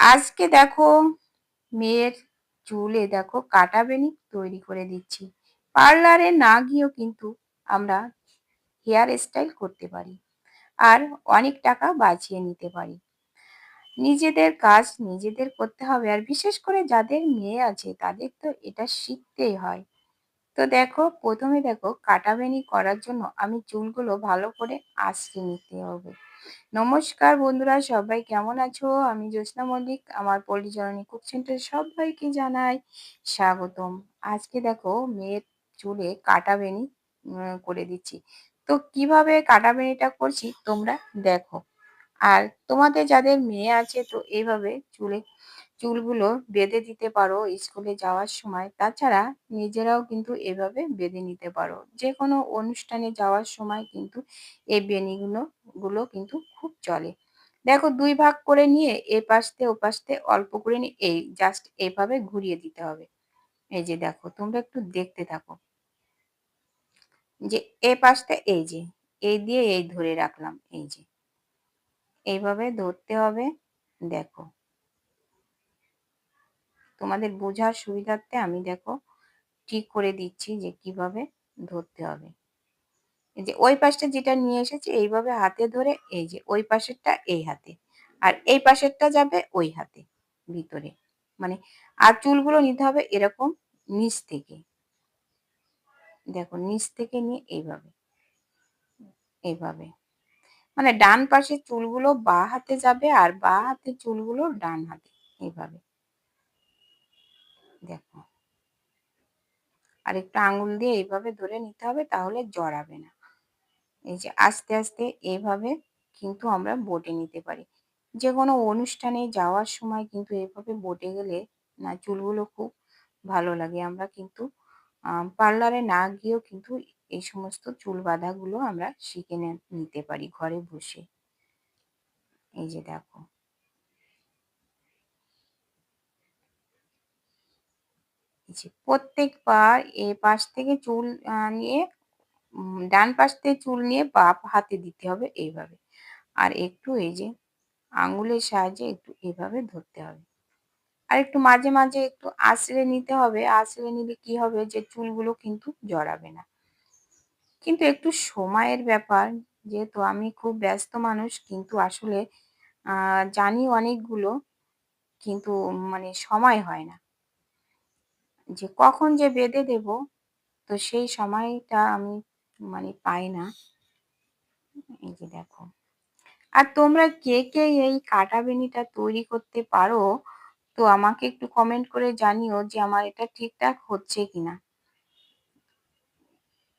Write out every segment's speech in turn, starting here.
আজকে দেখো মেয়ের চুলে দেখো কাটা বেনি তৈরি করে দিচ্ছি। পার্লারে না গিয়েও কিন্তু আমরা হেয়ার স্টাইল করতে পারি আর অনেক টাকা বাঁচিয়ে নিতে পারি। নিজেদের কাজ নিজেদের করতে হবে আর বিশেষ করে যাদের মেয়ে আছে তাদের তো এটা শিখতেই হয়। তো দেখো, প্রথমে দেখো কাটা বেনি করার জন্য আমি চুলগুলো ভালো করে আঁচড়ে নিতে হবে। নমস্কার বন্ধুরা, সবাই কেমন আছো? আমি জ্যোৎস্না মল্লিক, আমার পল্লীজননী কুক সেন্টার সবাইকে জানাই স্বাগতম। আজকে দেখো মেয়ের চুলে কাটা বেনি করে দিচ্ছি। তো কীভাবে কাটা বেনিটা করছি তোমরা দেখো। আর তোমাদের যাদের মেয়ে আছে তো এইভাবে চুলে চুলগুলো বেঁধে দিতে পারো স্কুলে যাওয়ার সময়। তাছাড়া নিজেরাও কিন্তু এভাবে বেঁধে নিতে পারো। যে কোনো অনুষ্ঠানে যাওয়ার সময় কিন্তু এই বেনিগুলো গুলো কিন্তু খুব চলে। দেখো দুই ভাগ করে নিয়ে এ পাশতে ও পাশতে অল্প করে নিয়ে এই জাস্ট এইভাবে ঘুরিয়ে দিতে হবে। এই যে দেখো, তোমরা একটু দেখতে থাকো। যে এ পাশটা এই যে, এই দিয়ে এই ধরে রাখলাম, এই যে। এইভাবে ধরতে হবে, দেখো। তোমাদের বোঝার সুবিধার্থে আমি দেখো ঠিক করে দিচ্ছি যে কীভাবে ধরতে হবে। এই যে ওই পাশটা যেটা নিয়ে এসেছি এইভাবে হাতে ধরে এই যে ওই পাশেরটা এই হাতে আর এই পাশেরটা যাবে ওই হাতে ভিতরে। মানে আর চুলগুলো নিতে হবে এরকম নিচ থেকে। দেখো নিচ থেকে নিয়ে এইভাবে এইভাবে। মানে ডান পাশে চুলগুলো বা হাতে যাবে আর বা হাতে চুলগুলো ডান হাতে, এইভাবে। দেখো। আর একটু আঙুল দিয়ে এইভাবে ধরে নিতে হবে তাহলে জড়াবে না। এই যে আস্তে আস্তে এইভাবে কিন্তু আমরা বটে নিতে পারি। যে কোনো অনুষ্ঠানে যাওয়ার সময় কিন্তু এভাবে বটে গেলে না, চুলগুলো খুব ভালো লাগে। আমরা কিন্তু পার্লারে না গিয়েও কিন্তু এই সমস্ত চুল বাঁধাগুলো আমরা শিখে নিতে পারি ঘরে বসে। এই যে দেখো। প্রত্যেকবার এ পাশ থেকে চুল নিয়ে ডান পাশ থেকে চুল নিয়ে বাপ হাতে দিতে হবে এইভাবে। আর একটু এই যে আঙুলের সাহায্যে একটু এভাবে ধরতে হবে। আর একটু মাঝে মাঝে একটু আঁচড়ে নিতে হবে। আঁচড়ে নিলে কি হবে যে চুলগুলো কিন্তু জড়াবে না। কিন্তু একটু সময়ের ব্যাপার, যেহেতু আমি খুব ব্যস্ত মানুষ, কিন্তু আসলে জানি অনেকগুলো, কিন্তু মানে সময় হয় না। যে কখন যে বেঁধে দেব, তো সেই সময়টা আমি মানে পাই না। এই যে দেখো। আর তোমরা কে কে এই কাটা বেনিটা তৈরি করতে পারো, তো আমাকে একটু কমেন্ট করে জানিও যে আমার এটা ঠিকঠাক হচ্ছে কিনা।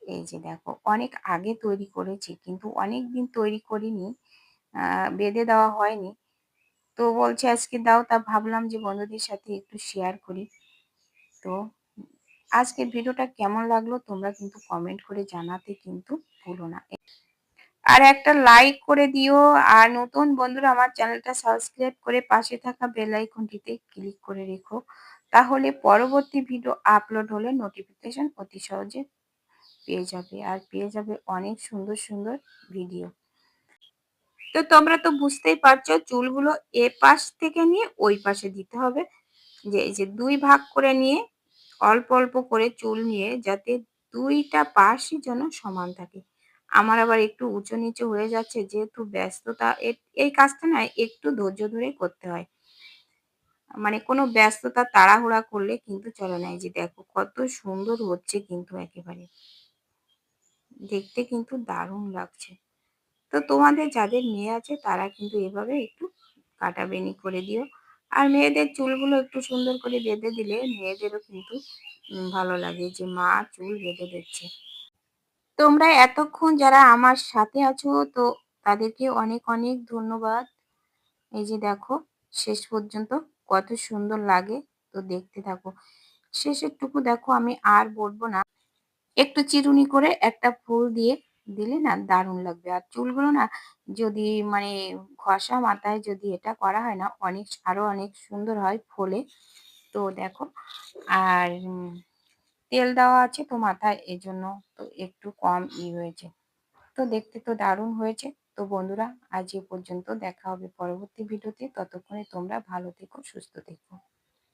এই যে দেখো, অনেক আগে তৈরি করেছি, কিন্তু অনেক দিন তৈরি করিনি বেঁধে দেওয়া হয়নি। তো বলছে আজকে দাও, তা ভাবলাম যে বন্ধুদের সাথে একটু শেয়ার করি। তো আজকের ভিডিওটা কেমন লাগল তোমরা কিন্তু কমেন্ট করে জানাতে কিন্তু ভুলো না। আর একটা লাইক করে দিও, আর নতুন বন্ধুরা আমার চ্যানেলটা সাবস্ক্রাইব করে পাশে থাকা বেল আইকনটিতে ক্লিক করে রেখো। তাহলে পরবর্তী ভিডিও আপলোড হলে নোটিফিকেশন অতি সহজে পেয়ে যাবে, আর পেয়ে যাবে অনেক সুন্দর সুন্দর ভিডিও তো তোমরা তো বুঝতেই পারছ, চুলগুলো এ পাশ থেকে নিয়ে ওই পাশে দিতে হবে। যে, এই যে দুই ভাগ করে নিয়ে অল্প অল্প করে চুল নিয়ে যাতে দুইটা পাশই যেন সমান থাকে। আমার আবার একটু উঁচু নিচু হয়ে যাচ্ছে, যেহেতু ব্যস্ততা এই কাজটা না একটু ধৈর্য ধরে করতে হয়। মানে কোনো ব্যস্ততা তাড়াহুড়া করলে কিন্তু চলে না। যে দেখো কত সুন্দর হচ্ছে কিন্তু একেবারে। দেখতে কিন্তু দারুণ লাগছে। তো তোমাদের যাদের মেয়ে আছে তারা কিন্তু এভাবে একটু কাটাবেনি করে দিও। আর মেয়েদের চুলগুলো একটু সুন্দর করে বেঁধে দিলে মেয়েদেরও কিন্তু ভালো লাগে যে মা চুল বেঁধে দিচ্ছে। তোমরা এতক্ষণ যারা আমার সাথে আছো, তো তাদেরকে অনেক অনেক ধন্যবাদ। এই যে দেখো, শেষ পর্যন্ত কত সুন্দর লাগে, তো দেখতে থাকো। শেষের টুকু দেখো, আমি আর বলব না। একটু চিরুনি করে একটা ফুল দিয়ে দিলে না দারুণ লাগবে। আর চুলগুলো না যদি মানে ঘষা মাথায় যদি এটা করা হয় না, অনেক আরও অনেক সুন্দর হয় ফোলে। তো দেখো, আর তেল দেওয়া আছে তো মাথায়, এজন্য তো একটু কম ই হয়েছে। তো দেখতে তো দারুণ হয়েছে। তো বন্ধুরা, আজ এ পর্যন্ত দেখা হবে পরবর্তী ভিডিওতে। ততক্ষণে তোমরা ভালো থেকো, সুস্থ থেকো।